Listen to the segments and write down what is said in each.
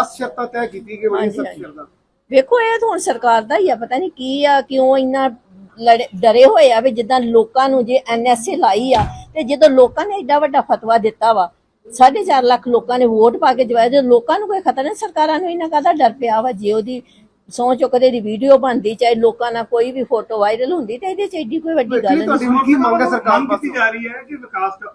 10 ਸ਼ਰਤਾਂ ਤੈਅ ਕੀਤੀ ਗਈ ਬੜੀ ਹਾਂਜੀ, ਸਖਤ ਹਾਂਜੀ। ਸ਼ਰਤਾਂ। ਵੇਖੋ ਇਹ ਤਾਂ ਹੁਣ ਸਰਕਾਰ ਦਾ ਹੀ ਆ ਪਤਾ ਨਹੀਂ ਕੀ ਆ ਕਿਉਂ ਇੰਨਾ ਲੜੇ- ਡਰੇ ਹੋਏ ਆ ਵੀ ਜਿੱਦਾਂ ਲੋਕਾਂ ਨੂੰ ਜੇ ਐਨਐਸਏ ਲਾਈ ਆ ਤੇ ਜਦੋਂ ਲੋਕਾਂ ਨੇ ਐਡਾ ਵੱਡਾ ਫਤਵਾ ਦਿੱਤਾ ਵਾ 4.5 ਲੱਖ ਲੋਕਾਂ ਨੇ ਵੋਟ ਪਾ ਕੇ ਜਵਾਇਆ ਜੇ ਲੋਕਾਂ ਨੂੰ ਕੋਈ ਖਤਰਾ ਨਹੀਂ ਸਰਕਾਰਾਂ ਨੂੰ ਇਹਨਾਂ ਕਾਹਦਾ ਡਰ ਪਿਆ ਵਾ ਜੇ ਉਹਦੀ ਸੌ ਚੁੱਕਦੇ ਦੀ ਵੀਡੀਓ ਬਣਦੀ ਚਾਹੇ ਲੋਕਾਂ ਨਾਲ ਕੋਈ ਵੀ ਫੋਟੋ ਵਾਇਰਲ ਹੁੰਦੀ ਤੇ ਇਹਦੇ ਚ ਐਡੀ ਕੋਈ ਵੱਡੀ ਗੱਲ ਕੀ ਨਹੀਂ। ਤੁਹਾਡੀ ਹੁਣ ਕੀ ਮੰਗ ਹੈ ਸਰਕਾਰ ਮੰਗ ਕੀਤੀ ਪਾਸੋਂ? ਜਾ ਰਹੀ ਹੈ ਕਿ ਵਿਕਾਸ ਕ-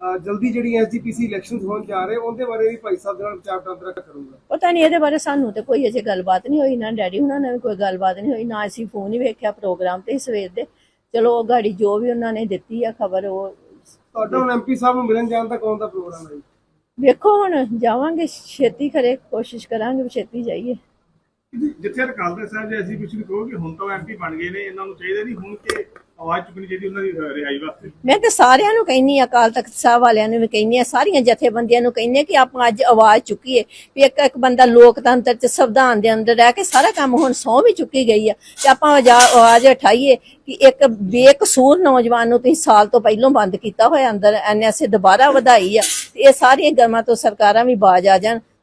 ਜਲਦੀ ਜਿਹੜੀ ਐਸਜੀਪੀਸੀ ਇਲੈਕਸ਼ਨਸ ਹੋਣ ਜਾ ਰਹੇ ਉਹਦੇ ਬਾਰੇ ਵੀ ਭਾਈ ਸਾਹਿਬ ਦੇ ਨਾਲ ਵਿਚਾਰ ਵਟਾਂਦਰਾ ਕਰੂੰਗਾ। ਪਤਾ ਨਹੀਂ ਇਹਦੇ ਬਾਰੇ ਸਾਨੂੰ ਤੇ ਕੋਈ ਅਜੇ ਗੱਲਬਾਤ ਨਹੀਂ ਹੋਈ ਨਾ ਡੈਡੀ ਉਹਨਾਂ ਨਾਲ ਕੋਈ ਗੱਲਬਾਤ ਨਹੀਂ ਹੋਈ ਨਾ ਅਸੀਂ ਫੋਨ ਹੀ ਵੇਖਿਆ ਪ੍ਰੋਗਰਾਮ ਤੇ ਸਵੇਰ ਦੇ। ਚਲੋ ਉਹ ਗਾੜੀ ਜੋ ਵੀ ਉਹਨਾਂ ਨੇ ਦਿੱਤੀ ਆ ਖਬਰ ਉਹ ਤੁਹਾਡਾ ਹੁਣ ਐਮਪੀ ਸਾਹਿਬ ਨੂੰ ਮਿਲਣ ਜਾਣ ਦਾ ਕੌਣ ਦਾ ਪ੍ਰੋਗਰਾਮ ਹੈ? ਵੇਖੋ ਹੁਣ ਜਾਵਾਂਗੇ ਛੇਤੀ ਕਰੇ ਕੋਸ਼ਿਸ਼ ਕਰਾਂਗੇ ਛੇਤੀ ਜਾਈਏ। ਜਿੱਥੇ ਅਕਾਲ ਤਖਤ ਸਾਹਿਬ ਜੀ, ਅਸੀਂ ਕਹੋ ਕਿ ਹੁਣ ਤਾਂ ਐਮਪੀ ਬਣ ਗਏ ਨੇ, ਇਹਨਾਂ ਨੂੰ ਚਾਹੀਦਾ ਨਹੀਂ, ਹੁਣ ਕਿ ਆਵਾਜ਼ ਚੁੱਕਣੀ ਚਾਹੀਦੀ ਉਹਨਾਂ ਦੀ ਰਿਹਾਈ ਵਾਸਤੇ। ਮੈਂ ਤੇ ਸਾਰਿਆਂ ਨੂੰ ਕਹਿੰਨੀ ਆ ਅਕਾਲ ਤਖਤ ਸਾਹਿਬ ਵਾਲਿਆਂ ਨੂੰ ਵੀ ਕਹਿੰਨੀ ਆ ਸਾਰੀਆਂ ਜਥੇਬੰਦੀਆਂ ਨੂੰ ਕਹਿੰਨੀ ਆ ਕਿ ਆਪਾਂ ਅੱਜ ਆਵਾਜ਼ ਚੁੱਕੀਏ, ਵੀ ਇੱਕ ਇੱਕ ਬੰਦਾ ਲੋਕਤੰਤਰ ਚ ਸੰਵਿਧਾਨ ਦੇ ਅੰਦਰ ਰਹਿ ਕੇ ਸਾਰਾ ਕੰਮ ਹੁਣ ਸਹੁੰ ਵੀ ਚੁੱਕੀ ਗਈ ਆ, ਤੇ ਆਪਾਂ ਆਵਾਜ਼ ਉਠਾਈਏ ਕਿ ਇੱਕ ਬੇਕਸੂਰ ਨੌਜਵਾਨ ਨੂੰ ਤੁਸੀਂ ਸਾਲ ਤੋਂ ਪਹਿਲਾਂ ਬੰਦ ਕੀਤਾ ਹੋਇਆ ਅੰਦਰ ਐਨਐਸਏ ਦੁਬਾਰਾ ਵਧਾਈ ਆ ਇਹ ਸਾਰੀਆਂ ਗਰਮਾਂ ਤੋਂ ਸਰਕਾਰਾਂ ਵੀ ਬਾਜ ਆ ਜਾਣ।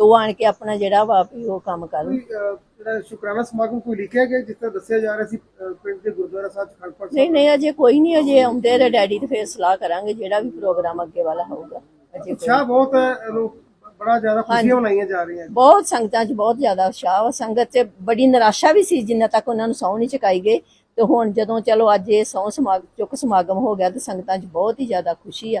ਤੇ ਉਹ ਆਣ ਕੇ ਆਪਣਾ ਜਿਹੜਾ ਵਾ ਵੀ ਉਹ ਕੰਮ ਕਰਨ। ਕੋਈ ਅਹ, ਜਿਹੜਾ ਸ਼ੁਕਰਾਨਾ ਸਮਾਗਮ ਕੋਈ ਲਿਖਿਆ ਗਿਆ ਜਿਸ ਤਰ੍ਹਾਂ ਦੱਸਿਆ ਜਾ ਰਿਹਾ ਸੀ ਅਹ, ਪਿੰਡ ਦੇ ਗੁਰਦੁਆਰਾ ਸਾਹਿਬ ਚ ਖੜਪੜ ਨਹੀਂ ਨਹੀਂ ਅਜੇ ਕੋਈ ਨਹੀਂ ਅਜੇ ਆਉਂਦੇ ਤੇ ਡੈਡੀ ਤੇ ਫੇਰ ਸਲਾਹ ਕਰਾਂਗੇ ਜਿਹੜਾ ਵੀ ਪ੍ਰੋਗਰਾਮ ਅੱਗੇ ਵਾਲਾ ਹੋਊਗਾ। ਅਜੇ ਕੋਈ ਉਤਸ਼ਾਹ ਬਹੁਤ ਹੈ ਬੜਾ ਜ਼ਿਆਦਾ ਖੁਸ਼ੀਆਂ ਮਨਾਈਆਂ ਜਾ ਰਹੀਆਂ ਬਹੁਤ ਸੰਗਤਾਂ 'ਚ ਬਹੁਤ ਜ਼ਿਆਦਾ ਉਤਸ਼ਾਹ ਵਾ। ਸੰਗਤ 'ਚ ਬੜੀ ਨਿਰਾਸ਼ਾ ਵੀ ਸੀ ਜਿੰਨਾ ਤੱਕ ਉਹਨਾਂ ਨੂੰ ਸਹੁੰ ਨਹੀਂ ਚੁਕਾਈ ਗਈ। ਤੇ ਹੁਣ ਜਦੋਂ ਚਲੋ ਅੱਜ ਇਹ ਸਹੁੰ ਸਮਾਗਮ ਚੁੱਕ ਸਮਾਗਮ ਹੋ ਗਿਆ ਤੇ ਸੰਗਤਾਂ 'ਚ ਬਹੁਤ ਹੀ ਜ਼ਿਆਦਾ ਖੁਸ਼ੀ ਆ।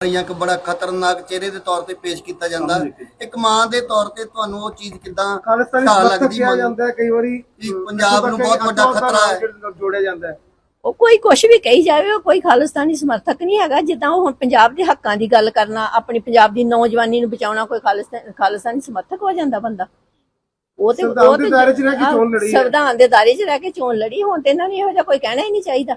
ਜਾਂ ਇੱਕ ਬੜਾ ਖਤਰਨਾਕ ਚਿਹਰੇ ਦੇ ਤੌਰ ਤੇ ਪੇਸ਼ ਕੀਤਾ ਜਾਂਦਾ। ਇੱਕ ਮਾਂ ਦੇ ਤੌਰ ਤੇ ਤੁਹਾਨੂੰ ਉਹ ਚੀਜ਼ ਕਿਦਾਂ ਖਾਲਿਸਤਾਨੀ ਸਮਰਥਕ ਲੱਗਦੀ ਕਿਹਾ ਮਨ- ਜਾਂਦਾ ਹੈ ਕਈ ਵਾਰੀ ਕਿ ਪੰਜਾਬ ਨੂੰ ਬਹੁਤ ਵੱਡਾ ਖਤਰਾ ਹੈ। ਜੋੜਿਆ ਜਾਂਦਾ ਹੈ। ਉਹ ਕੋਈ ਕੁਛ ਵੀ ਕਹੀ ਜਾਵੇ ਉਹ ਕੋਈ ਖਾਲਿਸਤਾਨੀ ਸਮਰਥਕ ਨਹੀਂ ਹੈਗਾ। ਜਿੱਦਾਂ ਉਹ ਹੁਣ ਪੰਜਾਬ ਦੇ ਹੱਕਾਂ ਦੀ ਗੱਲ ਕਰਨਾ ਆਪਣੀ ਪੰਜਾਬ ਦੀ ਨੌਜਵਾਨੀ ਨੂੰ ਬਚਾਉਣਾ ਕੋਈ ਖਾਲਿਸਤਾਨ ਖਾਲਿਸਤਾਨੀ ਸਮਰਥਕ ਹੋ ਜਾਂਦਾ ਬੰਦਾ। ਉਹ ਤੇ ਸੰਵਿਧਾਨ ਉਹ ਦੇ ਤੇ ਦਾਇਰੇ 'ਚ ਰਹਿ ਕੇ ਚੋਣ ਲੜੀ ਹੈ। ਸੰਵਿਧਾਨ ਦੇ ਦਾਇਰੇ 'ਚ ਰਹਿ ਕੇ ਚੋਣ ਲੜੀ ਹੁਣ ਤੇ ਇਹਨਾਂ ਨੂੰ ਇਹੋ ਜਿਹਾ ਕੋਈ ਕਹਿਣਾ ਹੀ ਨਹੀਂ ਚਾਹੀਦਾ।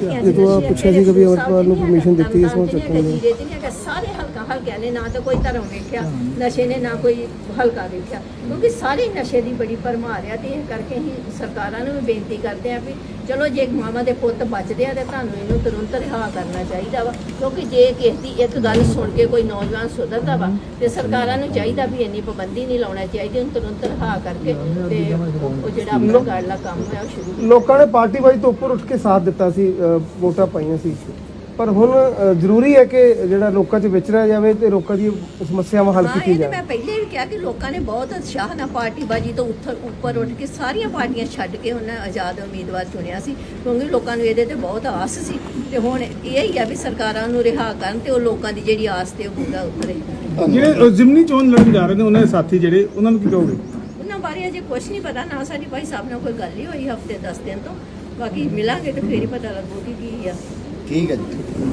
ਜਦੋਂ ਆ ਪੁੱਛਿਆ ਸੀ ਕਿ ਵੀ ਅਮਰਪਾਲ ਨੂੰ permission ਦਿੱਤੀ ਇਸ ਨੂੰ ਚੱਕਣ ਦੀ। ਸਾਰੇ ਹਲਕਾ ਹਲਕਿਆਂ ਨੇ ਨਾ ਤਾਂ ਕੋਈ ਧਰਮ ਵੇਖਿਆ ਨਸ਼ੇ ਨੇ ਨਾ ਕੋਈ ਹਲਕਾ ਵੇਖਿਆ ਕਿਉਂਕਿ ਸਾਰੇ ਨਸ਼ੇ ਦੀ ਬੜੀ ਭਰਮਾਰ ਆ ਤੇ ਇਹ ਕਰਕੇ ਹੀ ਸਰਕਾਰਾਂ ਨੂੰ ਵੀ ਬੇਨਤੀ ਕਰਦੇ ਆ ਵੀ ਚਲੋ ਜੇ ਮਾਵਾਂ ਦੇ ਪੁੱਤ ਬਚਦੇ ਆ ਤੇ ਤੁਹਾਨੂੰ ਇਹਨੂੰ ਤੁਰੰਤ ਰਿਹਾ ਕਰਨਾ ਚਾਹੀਦਾ ਵਾ। ਕਿਉਂਕਿ ਜੇ ਕਿਸੇ ਦੀ ਇੱਕ ਗੱਲ ਸੁਣ ਕੇ ਕੋਈ ਨੌਜਵਾਨ ਸੁਧਰਦਾ ਵਾ ਤੇ ਸਰਕਾਰਾਂ ਨੂੰ ਚਾਹੀਦਾ ਵੀ ਇੰਨੀ ਪਾਬੰਦੀ ਨਹੀਂ ਲਾਉਣਾ ਚਾਹੀਦੀ ਉਹਨੂੰ ਤੁਰੰਤ ਰਿਹਾ ਕਰਕੇ ਤੇ ਉਹ ਜਿਹੜਾ ਆਪਣਾ ਗਾੜਲਾ ਕੰਮ ਹੈ ਉਹ ਸ਼ੁਰੂ ਲੋਕਾਂ ਨੇ ਪਾਰਟੀ ਵਾਈ ਤੋਂ ਉੱਪਰ ਉੱਠ ਕੇ ਸਾਥ ਦਿੱਤਾ ਸੀ ਵੋਟਾਂ ਪਾਈਆਂ ਸੀ। ਪਰ ਹੁਣ ਅ, ਜ਼ਰੂਰੀ ਹੈ ਕਿ ਜਿਹੜਾ ਲੋਕਾਂ 'ਚ ਵਿਚਰਿਆ ਜਾਵੇ ਤੇ ਲੋਕਾਂ ਦੀ ਸਮੱਸਿਆਵਾਂ ਹੱਲ ਹਾਂ ਕੀਤੀ ਇਹ ਤੇ ਜਾਵੇ ਮੈਂ ਪਹਿਲੇ ਵੀ ਕਿਹਾ ਕਿ ਲੋਕਾਂ ਨੇ ਬਹੁਤ ਉਤਸ਼ਾਹ ਨਾਲ ਪਾਰਟੀਬਾਜੀ ਤੋਂ ਉੱਥਰ ਉੱਪਰ ਉੱਠ ਕੇ ਸਾਰੀਆਂ ਪਾਰਟੀਆਂ ਛੱਡ ਕੇ ਉਹਨਾਂ ਆਜ਼ਾਦ ਉਮੀਦਵਾਰ ਚੁਣਿਆ ਸੀ ਕਿਉਂਕਿ ਲੋਕਾਂ ਨੂੰ ਇਹਦੇ ਤੇ ਬਹੁਤ ਆਸ ਸੀ। ਤੇ ਹੁਣ ਇਹ ਹੀ ਆ ਵੀ ਸਰਕਾਰਾਂ ਨੂੰ ਰਿਹਾ ਕਰਨ ਤੇ ਉਹ ਲੋਕਾਂ ਦੀ ਜਿਹੜੀ ਆਸ ਤੇ ਉਹ ਪੂਰਾ ਉਤਰੇ ਜਿਹੜੇ ਜ਼ਿਮਨੀ ਚੋਣ ਲੜਨ ਜਾ ਰਹੇ ਨੇ ਉਹਨਾਂ ਦੇ ਸਾਥੀ ਜਿਹੜੇ ਉਹਨਾਂ ਨੂੰ ਕੀ ਕਹੋਗੇ? ਉਹਨਾਂ ਬਾਰੇ ਅਜੇ ਕੁਝ ਨਹੀਂ ਪਤਾ ਨਾ ਸਾਡੀ ਭਾਈ ਸਾਹਿਬ ਨਾਲ ਕੋਈ ਗੱਲ ਹੀ ਹੋਈ ਹਫ਼ਤੇ 10 ਦਿਨ ਤੋਂ। ਬਾਕੀ ਮਿਲਾਂਗੇ ਤੇ ਫੇਰ ਹੀ ਪਤਾ ਲੱਗੂ ਕਿ ਕੀ ਆ। ਠੀਕ ਹੈ ਜੀ।